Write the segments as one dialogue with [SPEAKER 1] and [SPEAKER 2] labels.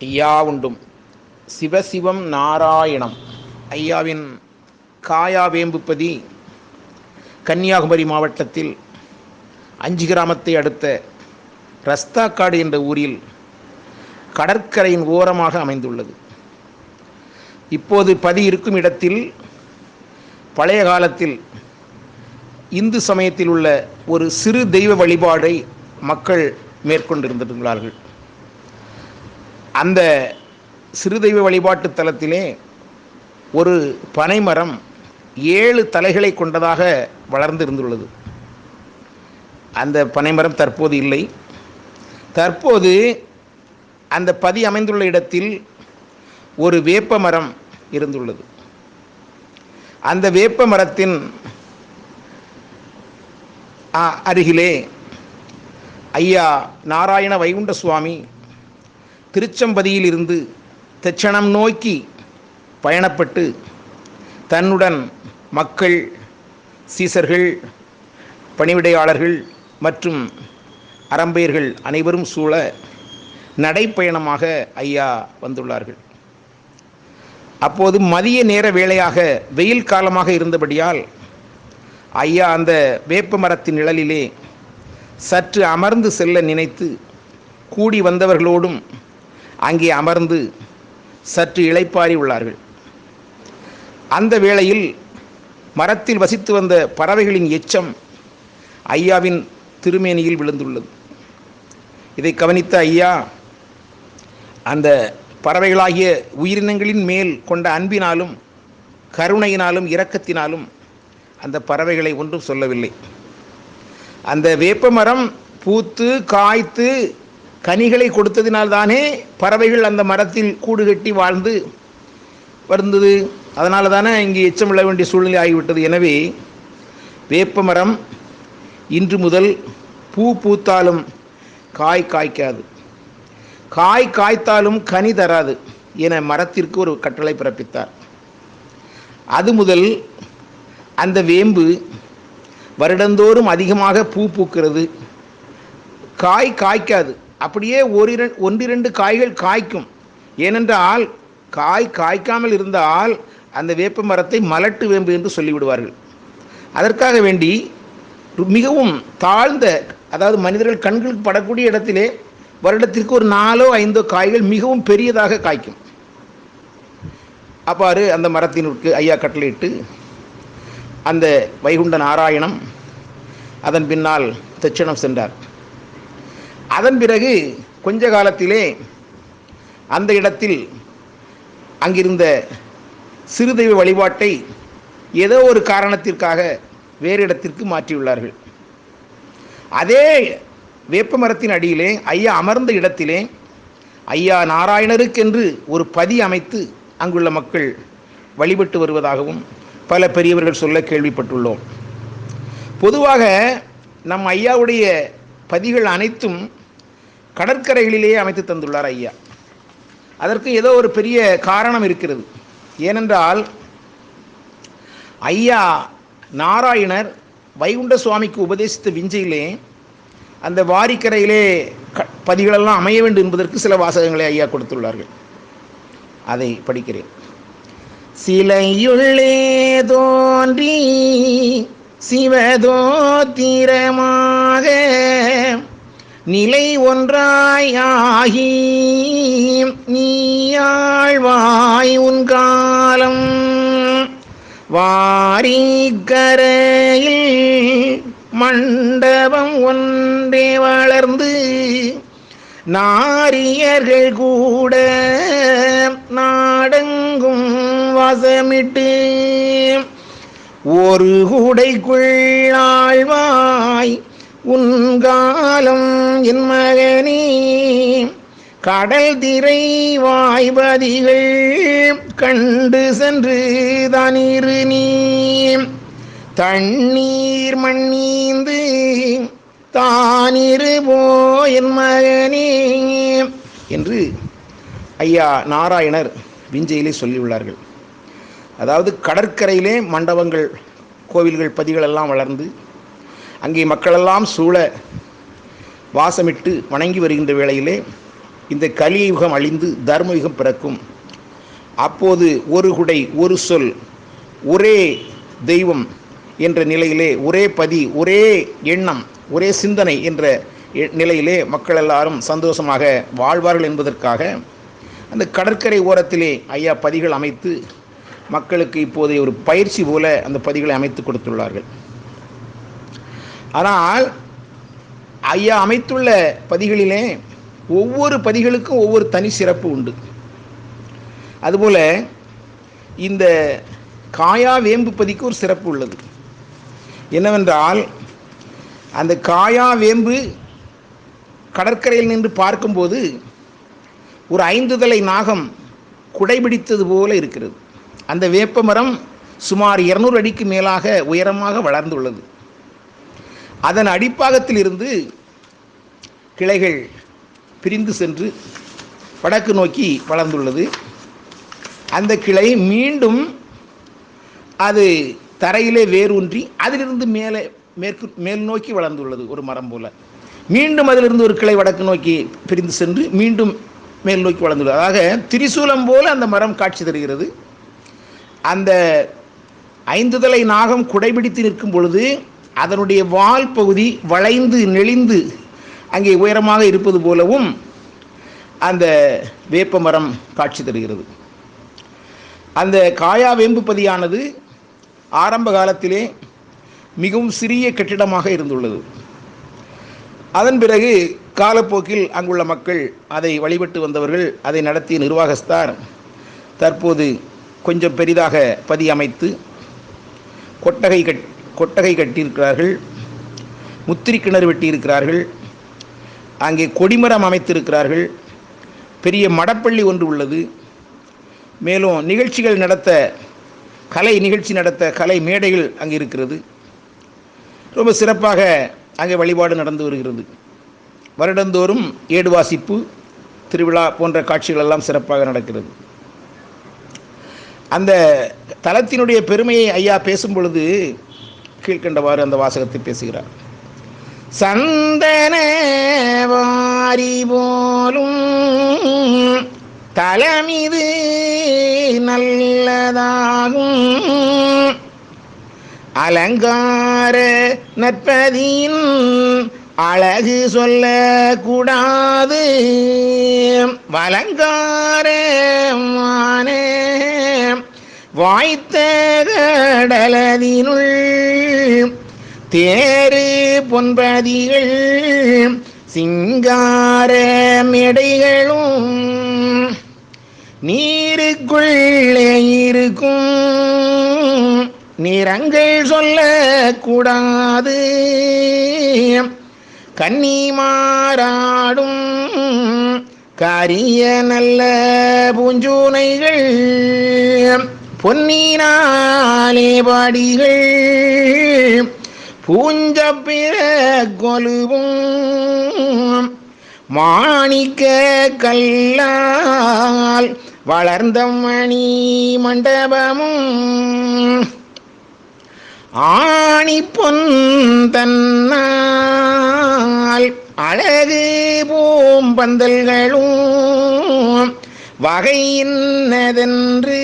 [SPEAKER 1] ஐயா உண்டும். சிவசிவம் நாராயணம். ஐயாவின் காயா வேம்புப்பதி கன்னியாகுமரி மாவட்டத்தில் அஞ்சு கிராமத்தை அடுத்த ரஸ்தாக்காடு என்ற ஊரில் கடற்கரையின் ஓரமாக அமைந்துள்ளது. இப்போது பதி இருக்கும் இடத்தில் பழைய காலத்தில் இந்து சமயத்தில் உள்ள ஒரு சிறு தெய்வ வழிபாடை மக்கள் மேற்கொண்டிருந்திருந்தார்கள். அந்த சிறுதெய்வ வழிபாட்டு தலத்திலே ஒரு பனைமரம் ஏழு தலைகளை கொண்டதாக வளர்ந்து இருந்துள்ளது அந்த பனைமரம் தற்போது இல்லை. தற்போது அந்த பதி அமைந்துள்ள இடத்தில் ஒரு வேப்ப மரம் இருந்துள்ளது. அந்த வேப்ப மரத்தின் அருகிலே ஐயா நாராயண வைகுண்ட சுவாமி திருச்சம்பதியில் இருந்து தட்சணம் நோக்கி பயணப்பட்டு தன்னுடன் மக்கள் சீசர்கள் பணிவிடையாளர்கள் மற்றும் அரம்பையர்கள் அனைவரும் சூழ நடைப்பயணமாக ஐயா வந்துள்ளார்கள். அப்போது மதிய நேர வேளையாக வெயில் காலமாக இருந்தபடியால் ஐயா அந்த வேப்ப மரத்தின் நிழலிலே சற்று அமர்ந்து செல்ல நினைத்து கூடி வந்தவர்களோடும் அங்கே அமர்ந்து சற்று இளைப்பாறி உள்ளார்கள். அந்த வேளையில் மரத்தில் வசித்து வந்த பறவைகளின் எச்சம் ஐயாவின் திருமேனியில் விழுந்துள்ளது. இதை கவனித்த ஐயா அந்த பறவைகளாகிய உயிரினங்களின் மேல் கொண்ட அன்பினாலும் கருணையினாலும் இரக்கத்தினாலும் அந்த பறவைகளை ஒன்றும் சொல்லவில்லை. அந்த வேப்பமரம் பூத்து காய்த்து கனிகளை கொடுத்ததினால்தானே பறவைகள் அந்த மரத்தில் கூடு கட்டி வாழ்ந்து வருந்தது. அதனால தானே இங்கே எச்சம் விழ வேண்டிய சூழ்நிலை ஆகிவிட்டது. எனவே வேப்ப மரம் இன்று முதல் பூ பூத்தாலும் காய் காய்க்காது. காய் காய்த்தாலும் கனி தராது என மரத்திற்கு ஒரு கட்டளை பிறப்பித்தார். அது முதல் அந்த வேம்பு வருடந்தோறும் அதிகமாக பூ பூக்கிறது. காய் காய்க்காது. அப்படியே ஒரு ஒன்றிரண்டு காய்கள் காய்க்கும். ஏனென்றால் காய் காய்க்காமல் இருந்தால் அந்த வேப்ப மரத்தை மலட்டு வேம்பு என்று சொல்லிவிடுவார்கள். அதற்காக வேண்டி மிகவும் தாழ்ந்த அதாவது மனிதர்கள் கண்களுக்கு படக்கூடிய இடத்திலே வருடத்திற்கு ஒரு நாலோ ஐந்தோ காய்கள் மிகவும் பெரியதாக காய்க்கும். அவ்வாறு அந்த மரத்தினுக்கு ஐயா கட்டளையிட்டு அந்த வைகுண்ட நாராயணம் அதன் பின்னால் தட்சிணம் சென்றார். அதன் பிறகு கொஞ்ச காலத்திலே அந்த இடத்தில் அங்கிருந்த சிறுதெய்வ வழிபாட்டை ஏதோ ஒரு காரணத்திற்காக வேறு இடத்திற்கு மாற்றியுள்ளார்கள். அதே வேப்ப மரத்தின் அடியிலே ஐயா அமர்ந்த இடத்திலே ஐயா நாராயணருக்கென்று ஒரு பதி அமைத்து அங்குள்ள மக்கள் வழிபட்டு வருவதாகவும் பல பெரியவர்கள் சொல்ல கேள்விப்பட்டுள்ளோம். பொதுவாக நம் ஐயாவுடைய பதிகள் அனைத்தும் கடற்கரைகளிலேயே அமைத்து தந்துள்ளார் ஐயா. அதற்கு ஏதோ ஒரு பெரிய காரணம் இருக்கிறது. ஏனென்றால் ஐயா நாராயணர் வைகுண்ட சுவாமிக்கு உபதேசித்த விஞ்சையிலே அந்த வாரிக்கரையிலே க பதிகளெல்லாம் அமைய வேண்டும் என்பதற்கு சில வாசகங்களை ஐயா கொடுத்துள்ளார்கள். அதை படிக்கிறேன். சிலையுள்ளே தோன்றி சிவதோத்திரமாக நிலை ஒன்றாயாகி நீயாழ்வாய் உன் காலம் வாரிக்கரையில் மண்டபம் ஒன்றே வளர்ந்து நாரியர்கள் கூட நாடெங்கும் வசமிட்டு ஒரு கூடைக்குள் உன்காலம் என் மகனே கடல் திரை வாய்பதிகள் கண்டு சென்று தானிரு நீ. தண்ணீர் மண்ணீந்து தானிரு போயன் மகனே என்று ஐயா நாராயணர் விஞ்சையிலே சொல்லியுள்ளார்கள். அதாவது கடற்கரையிலே மண்டபங்கள் கோவில்கள் பதிகளெல்லாம் வளர்ந்து அங்கே மக்களெல்லாம் சூழ வாசமிட்டு வணங்கி வருகின்ற வேளையிலே இந்த கலியுகம் அழிந்து தர்மயுகம் பிறக்கும். அப்போது ஒரு குடை ஒரு சொல் ஒரே தெய்வம் என்ற நிலையிலே ஒரே பதி ஒரே எண்ணம் ஒரே சிந்தனை என்ற நிலையிலே மக்கள் எல்லாரும் சந்தோஷமாக வாழ்வார்கள் என்பதற்காக அந்த கடற்கரை ஓரத்திலே ஐயா பதிகள் அமைத்து மக்களுக்கு இப்போதைய ஒரு பயிற்சி போல அந்த பதிகளை அமைத்து கொடுத்துள்ளார்கள். ஆனால் ஐயா அமைத்துள்ள பதிகளிலே ஒவ்வொரு பதிகளுக்கும் ஒவ்வொரு தனி சிறப்பு உண்டு. அதுபோல் இந்த காயா வேம்பு பதிக்கு ஒரு சிறப்பு உள்ளது. என்னவென்றால் அந்த காயா வேம்பு கடற்கரையில் நின்று பார்க்கும்போது ஒரு ஐந்து தலை நாகம் குடைபிடித்தது போல இருக்கிறது. அந்த வேப்ப மரம் சுமார் இருநூறு அடிக்கு மேலாக உயரமாக வளர்ந்துள்ளது. அதன் அடிப்பாகத்தில் இருந்து கிளைகள் பிரிந்து சென்று வடக்கு நோக்கி வளர்ந்துள்ளது. அந்த கிளை மீண்டும் அது தரையிலே வேரூன்றி அதிலிருந்து மேலே மேற்கு மேல் நோக்கி வளர்ந்துள்ளது ஒரு மரம் போல. மீண்டும் அதிலிருந்து ஒரு கிளை வடக்கு நோக்கி பிரிந்து சென்று மீண்டும் மேல் நோக்கி வளர்ந்துள்ளது. அதாக திரிசூலம் போல அந்த மரம் காட்சி தருகிறது. அந்த ஐந்து தலை நாகம் குடைபிடித்து நிற்கும் பொழுது அதனுடைய வால் பகுதி வளைந்து நெளிந்து அங்கே உயரமாக இருப்பது போலவும் அந்த வேப்ப மரம் காட்சி தருகிறது. அந்த காயா வேம்பு பதியானது ஆரம்ப காலத்திலே மிகவும் சிறிய கட்டிடமாக இருந்துள்ளது. அதன் பிறகு காலப்போக்கில் அங்குள்ள மக்கள் அதை வழிபட்டு வந்தவர்கள் அதை நடத்திய நிர்வாகஸ்தார் தற்போது கொஞ்சம் பெரிதாக பதி அமைத்து கொட்டகை கட் கொட்டகை கட்டியிருக்கிறார்கள் முத்திரி கிணறு வெட்டியிருக்கிறார்கள் அங்கே கொடிமரம் அமைத்திருக்கிறார்கள் பெரிய மடப்பள்ளி ஒன்று உள்ளது. மேலும் நிகழ்ச்சிகள் நடத்த கலை நிகழ்ச்சி நடத்த கலை மேடைகள் அங்கே இருக்கிறது. ரொம்ப சிறப்பாக அங்கே வழிபாடு நடந்து வருகிறது. வருடந்தோறும் ஏடு வாசிப்பு திருவிழா போன்ற காட்சிகள் எல்லாம் சிறப்பாக நடக்கிறது. அந்த தலத்தினுடைய பெருமையை ஐயா பேசும் பொழுது கீழ்கண்டவாறு அந்த வாசகத்தை பேசுகிறார். சந்தன வாரி போலும் தலமிது நல்லதாகும். அலங்கார நற்பதியின் அழகு சொல்லக்கூடாது. வலங்காரமான வாய்த்த கடலதினுள் தேரு பொன்பதிகள் சிங்கார மேடைகளும் நீருக்குள்ளே இருக்கும். நிறங்கள் சொல்லக்கூடாது. கன்னிமாராடும் கரிய நல்ல பூஞ்சூனைகள் பொன்னினாலே பாடிகள் பிற கொலுவும் மாணிக்க கல்லால் வளர்ந்த மணி மண்டபமும் ஆணி பொன் தன்னால் அழகு பூம்பந்தல்களும் வகையின்னதென்று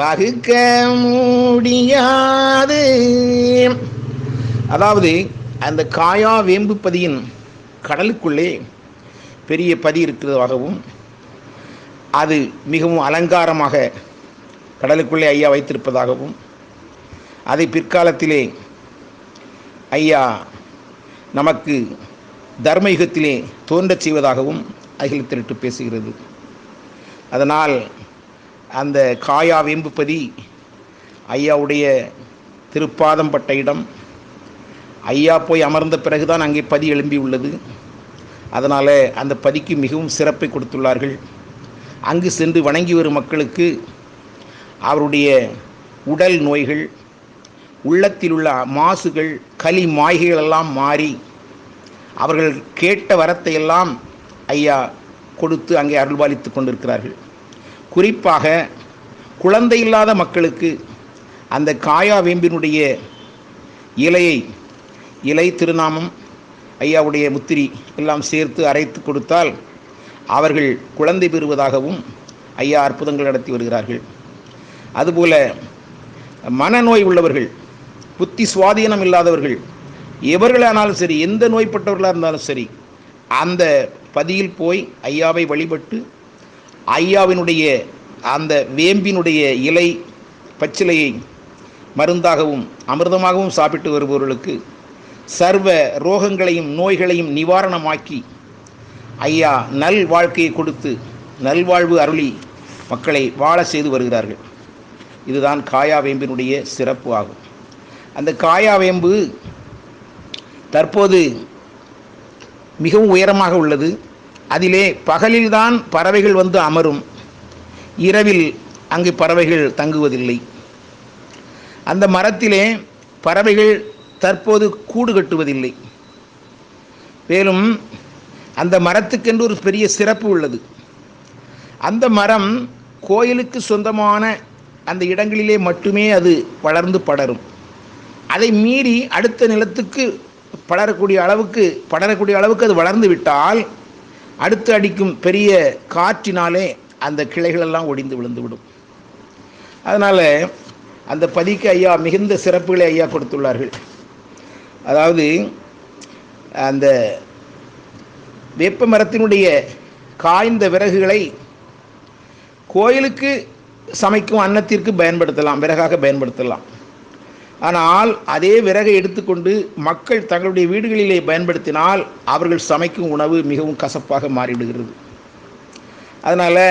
[SPEAKER 1] வகுக்க முடியாது. அதாவது அந்த காயா வேம்பு பதியின் கடலுக்குள்ளே பெரிய பதி இருக்கிறதாகவும் அது மிகவும் அலங்காரமாக கடலுக்குள்ளே ஐயா வைத்திருப்பதாகவும் அதை பிற்காலத்திலே ஐயா நமக்கு தர்மயுகத்திலே தோன்றச் செய்வதாகவும் அகில திரட்டு பேசுகிறது. அதனால் அந்த காயா வேம்புபதி ஐயாவுடைய திருப்பாதம் பட்ட இடம். ஐயா போய் அமர்ந்த பிறகுதான் அங்கே பதி எழும்பி உள்ளது. அதனால் அந்த பதிக்கு மிகவும் சிறப்பை கொடுத்துள்ளார்கள். அங்கு சென்று வணங்கி வரும் மக்களுக்கு அவருடைய உடல் நோய்கள் உள்ளத்தில் உள்ள மாசுகள் களி மாய்கள் எல்லாம் மாறி அவர்கள் கேட்ட வரத்தை எல்லாம் ஐயா கொடுத்து அங்கே அருள்பாலித்து கொண்டிருக்கிறார்கள். குறிப்பாக குழந்தை இல்லாத மக்களுக்கு அந்த காயா வேம்பினுடைய இலையை இலை திருநாமம் ஐயாவுடைய முத்திரி எல்லாம் சேர்த்து அரைத்து கொடுத்தால் அவர்கள் குழந்தை பெறுவதாகவும் ஐயா அற்புதங்கள் நடத்தி வருகிறார்கள். அதுபோல மனநோய் உள்ளவர்கள் புத்தி சுவாதீனம் இல்லாதவர்கள் எவர்களானாலும் சரி எந்த நோய்பட்டவர்களாக இருந்தாலும் சரி அந்த பதியில் போய் ஐயாவை வழிபட்டு ஐயாவினுடைய அந்த வேம்பினுடைய இலை பச்சிலையை மருந்தாகவும் அமிர்தமாகவும் சாப்பிட்டு வருபவர்களுக்கு சர்வ ரோகங்களையும் நோய்களையும் நிவாரணமாக்கி ஐயா நல் வாழ்க்கையை கொடுத்து நல்வாழ்வு அருளி மக்களை வாழ செய்து வருகிறார்கள். இதுதான் காயா வேம்பினுடைய சிறப்பு ஆகும். அந்த காயா வேம்பு தற்போது மிகவும் உயரமாக உள்ளது. அதிலே பகலில்தான் பறவைகள் வந்து அமரும். இரவில் அங்கு பறவைகள் தங்குவதில்லை. அந்த மரத்திலே பறவைகள் தற்போது கூடு கட்டுவதில்லை. மேலும் அந்த மரத்துக்கென்று ஒரு பெரிய சிறப்பு உள்ளது. அந்த மரம் கோயிலுக்கு சொந்தமான அந்த இடங்களிலே மட்டுமே அது வளர்ந்து படரும். அதை மீறி அடுத்த நிலத்துக்கு படரக்கூடிய அளவுக்கு படரக்கூடிய அளவுக்கு அது வளர்ந்து விட்டால் அடுத்து அடிக்கும் பெரிய காற்றினாலே அந்த கிளைகளெல்லாம் ஒடிந்து விழுந்துவிடும். அதனால் அந்த பதிக்கு ஐயா மிகுந்த சிறப்புகளை ஐயா கொடுத்துள்ளார்கள். அதாவது அந்த வேப்ப மரத்தினுடைய காய்ந்த விறகுகளை கோயிலுக்கு சமைக்கும் அன்னத்திற்கு பயன்படுத்தலாம் விறகாக பயன்படுத்தலாம். ஆனால் அதே விறகை எடுத்துக்கொண்டு மக்கள் தங்களுடைய வீடுகளிலே பயன்படுத்தினால் அவர்கள் சமைக்கும் உணவு மிகவும் கசப்பாக மாறிவிடுகிறது. அதனால்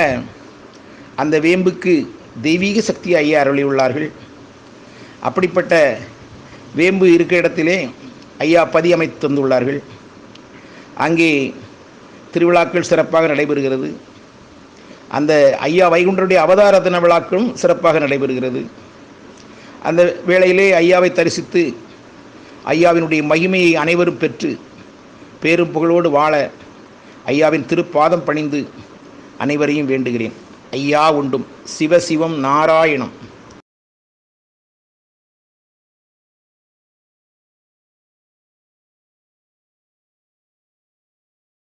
[SPEAKER 1] அந்த வேம்புக்கு தெய்வீக சக்தி ஐயா அருளியுள்ளார்கள். அப்படிப்பட்ட வேம்பு இருக்கிற இடத்திலே ஐயா பதி அமைத்து தந்துள்ளார்கள். அங்கே திருவிழாக்கள் சிறப்பாக நடைபெறுகிறது. அந்த ஐயா வைகுண்டருடைய அவதார தின விழாக்களும் சிறப்பாக நடைபெறுகிறது. அந்த வேளையிலே ஐயாவை தரிசித்து ஐயாவினுடைய மகிமையை அனைவரும் பெற்று பேரும் புகழோடு வாழ ஐயாவின் திருப்பாதம் பணிந்து அனைவரையும் வேண்டுகிறேன். ஐயா உண்டும் சிவசிவம் நாராயணம்.